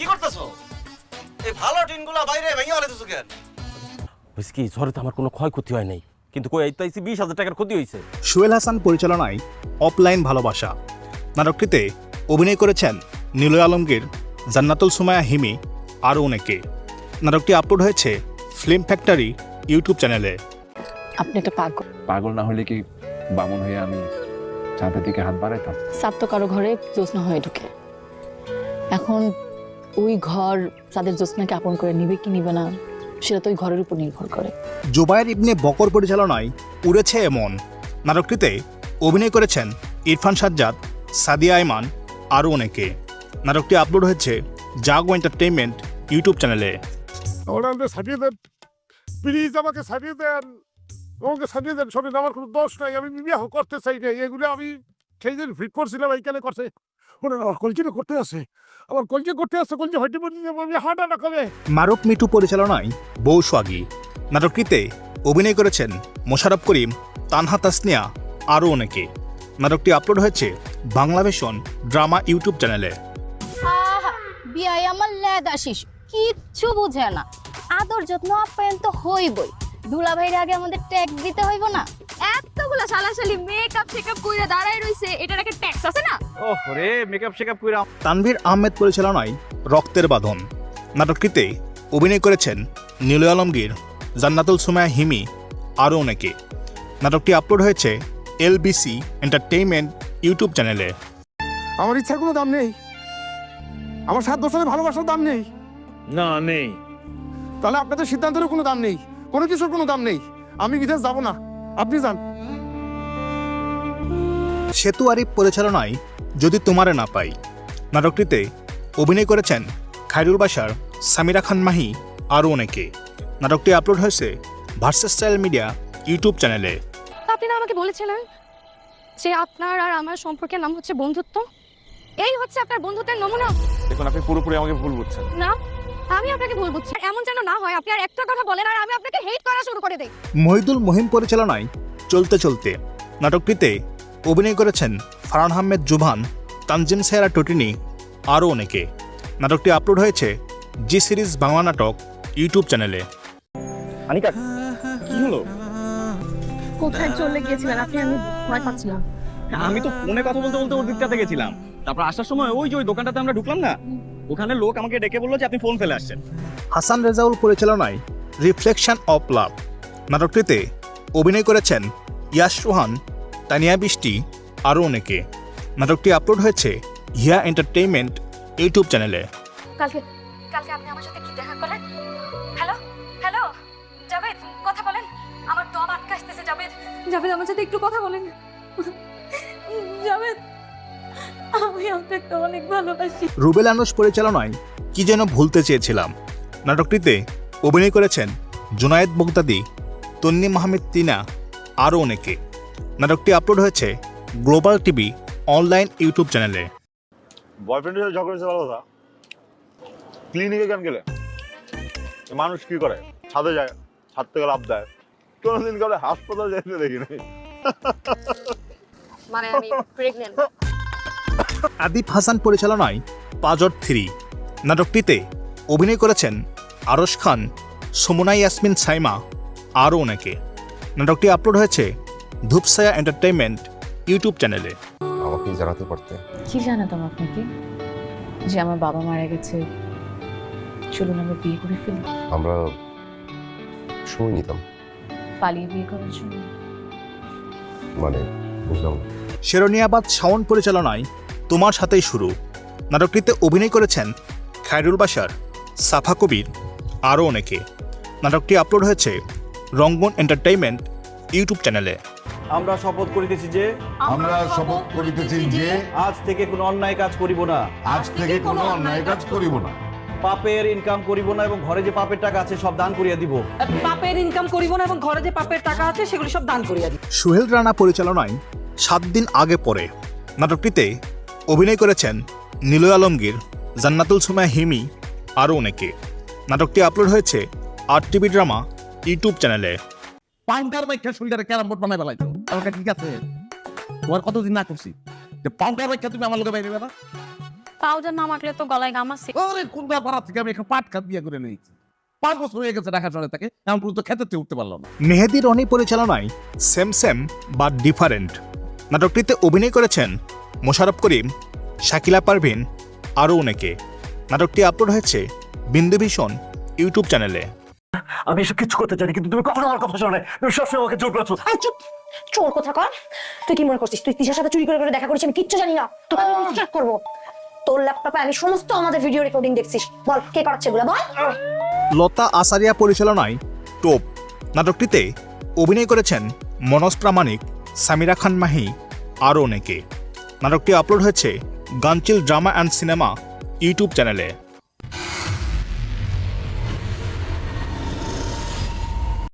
কি করতেছো? এই ভালো টিনগুলা বাইরে ভেঙে কেন? বুঝছি কি ঝড়ে তো আমার কোনো ক্ষয়ক্ষতি হয় নাই। কিন্তু কই তো বিশ হাজার টাকার ক্ষতি হয়েছে সোহেল হাসান পরিচালনায় অফলাইন ভালোবাসা। নাটকটিতে অভিনয় করেছেন নীলয় আলমগীর জান্নাতুল সুমায়া হিমি আরও অনেকে। নাটকটি আপলোড হয়েছে ফিল্ম ফ্যাক্টরি ইউটিউব চ্যানেলে। আপনি একটা পাগল। পাগল না হলে কি বামন হয়ে আমি চাঁদের দিকে হাত বাড়াইতাম? সাপ তো কারও ঘরে জ্যোৎস্না হয়ে ঢুকে। এখন ওই ঘর তাদের জ্যোৎস্নাকে আপন করে নিবে কি নিবে না সেটা তো ওই ঘরের উপর নির্ভর করে। জুবায়ের ইবনে বকর পরিচালনায় উড়েছে এমন নাটকটিতে অভিনয় করেছেন ইরফান সাজ্জাদ সাদিয়া আইমান আরও অনেকে। নাটকটি আপলোড হয়েছে জাগো এন্টারটেইনমেন্ট ইউটিউব চ্যানেলে। দেন। প্লিজ আমাকে সারিয়ে দেন। আমাকে সারিয়ে দেন শোনেন আমার কোনো দোষ নাই আমি বিবাহ করতে চাই না এগুলো আমি সেই দিন ফিট করছিলাম এইখানে করছে। কলজিটা করতে আছে। আমার কলজি করতে আছে কলজি হইতে হাঁটা না কবে? মারুফ মিঠু পরিচালনায় বউ সোয়াগী নাটকটিতে অভিনয় করেছেন মোশারফ করিম তানহা তাসনিয়া আরও অনেকে। নাটকটি আপলোড হয়েছে বাংলাদেশন ড্রামা ইউটিউব চ্যানেলে। বিয়াই আমার কিচ্ছু বুঝে না। আদর যত্ন আপ্যায়ন তো হইবই। দুলা ভাইয়ের আগে আমাদের ট্যাক্স দিতে হইব না। এতগুলা সালাসালি মেকআপ টেকআপ কইরা দাঁড়ায় রইছে এটার একটা ট্যাক্স আছে না? ওহ রে মেকআপ শেকআপ কইরা তানভীর আহমেদ পরিচালনায় রক্তের বাঁধন। নাটকটিতে অভিনয় করেছেন নীলয় আলমগীর জান্নাতুল সুমায়া হিমি আরও অনেকে। নাটকটি আপলোড হয়েছে এলবিসি এন্টারটেইনমেন্ট ইউটিউব চ্যানেলে। আমার ইচ্ছার কোনো দাম নেই। আমার সাত বছরের ভালোবাসার দাম নেই। না নেই। তাহলে আপনাদের সিদ্ধান্তেরও কোনো দাম নেই। কোনো কিছুর কোনো দাম নেই। আমি বিদেশ যাব না? আপনি যান। সেতু আরিফ পরিচালনায় যদি তোমারে না পাই নাটকটিতে অভিনয় করেছেন খায়রুল বাসার সামিরা খান মাহি আরও অনেকে। নাটকটি আপলোড হয়েছে ভার্সেস্টাইল মিডিয়া ইউটিউব চ্যানেলে। আপনি না আমাকে বলেছিলেন যে আপনার আর আমার সম্পর্কের নাম হচ্ছে বন্ধুত্ব? এই হচ্ছে আপনার বন্ধুত্বের নমুনা। দেখুন আপনি পুরোপুরি আমাকে ভুল বুঝছেন। না? আমি আপনাকে ভুল বুঝছি। এমন যেন না হয় আপনি আর একটা কথা বলেন আর আমি আপনাকে হেট করা শুরু করে দেই। মহিদুল মহিম পরিচালনায় চলতে চলতে নাটকটিতে অভিনয় করেছেন ফারহান আহমেদ জুভান তানজিম সেরা টটিনি আরও অনেকে। নাটকটি আপলোড হয়েছে জি সিরিজ বাংলা নাটক ইউটিউব চ্যানেলে। আনিকা কি হলো? কোথায় চলে গিয়েছিলেন আপনি আমি ভয় পাচ্ছিলাম আমি তো ফোনে কথা বলতে বলতে ওর দিকটাতে গেছিলাম। তারপর আসার সময় ওই যে ওই দোকানটাতে আমরা ঢুকলাম না? ওখানে লোক আমাকে ডেকে বলল যে আপনি ফোন ফেলে আসছেন। হাসান রেজাউল পরিচালনায় রিফ্লেকশন অফ লাভ নাটকটিতে অভিনয় করেছেন ইয়াশ রোহান তানিয়া বৃষ্টি আরও অনেকে। নাটকটি আপলোড হয়েছে হিয়া এন্টারটেইনমেন্ট ইউটিউব চ্যানেলে। কালকে কালকে আপনি আমার সাথে কি দেখা করলেন? হ্যালো হ্যালো জাভেদ কথা বলেন। আমার দম আটকে আসতেছে জাভেদ। জাভেদ আমার সাথে একটু কথা বলেন। জাভেদ আমি আপনাকে অনেক ভালোবাসি। রুবেল আনুস পরিচালনায় কি যেন ভুলতে চেয়েছিলাম। নাটকটিতে অভিনয় করেছেন জুনায়েদ বগদাদি তন্নি মাহমেদ তিনা আরও অনেকে। নাটকটি আপলোড হয়েছে গ্লোবাল টিভি অনলাইন ইউটিউব চ্যানেলে। বয়ফ্রেন্ডের সাথে ঝগড়া হয়েছে ভালো কথা। ক্লিনিকে কেন গেলে? মানুষ কি করে? ছাদে যায় ছাদ থেকে লাভ দেয়। কোনোদিন করে হাসপাতাল যেতে দেখি নাই মানে আমি প্রেগনেন্ট আদিপ হাসান পরিচালনায় পাজর থ্রি। নাটকটিতে অভিনয় করেছেন আরশ খান সুমনা ইয়াসমিন সাইমা আরও অনেকে। নাটকটি আপলোড হয়েছে ধূপসায়া এন্টারটেইনমেন্ট ইউটিউব চ্যানেলে। আমাকে জানাতে পারতে? কি জানাতাম আপনাকে? যে আমার বাবা মারা গেছে। চলুন আমরা বিয়ে করে ফেলি। আমরা সময় নিতাম। পালিয়ে বিয়ে করার জন্য। মানে বুঝলাম শেরনিয়াবাদ শাওন পরিচালনায় তোমার সাথেই শুরু। নাটকটিতে অভিনয় করেছেন খায়রুল বাসার সাফা কবির আরও অনেকে। নাটকটি আপলোড হয়েছে রঙ্গন এন্টারটেইনমেন্ট ইউটিউব চ্যানেলে। আমরা শপথ করিতেছি যে আমরা শপথ করিতেছি যে আজ থেকে কোনো অন্যায় কাজ করিব না। আজ থেকে কোনো অন্যায় কাজ করিব না। পাপের ইনকাম করিব না এবং ঘরে যে পাপের টাকা আছে সব দান করিয়া দিব। পাপের ইনকাম করিব না এবং ঘরে যে পাপের টাকা আছে সেগুলি সব দান করিয়া দিব। সুহেল রানা পরিচালনায় সাত দিন আগে পরে নাটকটিতে অভিনয় করেছেন নীলয় আলমগীর জান্নাতুল সুমায়া হিমি আরও অনেকে। নাটকটি আপলোড হয়েছে আর টিভি ড্রামা ইউটিউব চ্যানেলে। পাউন্ডার বাইকটা শরীরে ক্যারাম বোর্ড বানাই বেলাইছো আমার ঠিক আছে? তোমার কতদিন না করছি? যে পাউন্ডার বাইকটা তুমি আমার লোকে বাইরে বেলা পাউডার না মাখলে তো গলায় গামাচ্ছে আরে কোন ব্যাপার থেকে আমি একটা পাট খাত বিয়ে করে নিয়েছি। পাঁচ বছর হয়ে গেছে ঢাকা শহরে থাকে এমন পর্যন্ত খেতে উঠতে পারলাম না। মেহেদি রনি পরিচালনায় সেম সেম বা ডিফারেন্ট। নাটকটিতে অভিনয় করেছেন মোশারফ করিম শাকিলা পারভিন আরও অনেকে। নাটকটি আপলোড হয়েছে বিন্দুভীষণ ইউটিউব চ্যানেলে। আমি এসব কিছু করতে চাই কিন্তু তুমি কখনো আমার কথা শোনো না। তুমি সবসময় আমাকে জোর করছ। চুপ! চোর কথা কর। তুই কি মনে করছিস? তুই তিশার সাথে চুরি করে করে দেখা করেছিস? আমি কিচ্ছু জানি না। তোকে আমি বিশ্বাস করব। তোর ল্যাপটপে আমি সমস্ত আমাদের ভিডিও রেকর্ডিং দেখছিস। বল কে করাচ্ছে এগুলো? বল! লতা আসারিয়া পরিচালনায় টোপ। নাটকটিতে অভিনয় করেছেন মনোজ প্রামাণিক সামিরা খান মাহি আরও অনেকে। নাটকটি আপলোড হয়েছে Gangchil drama and cinema YouTube চ্যানেলে।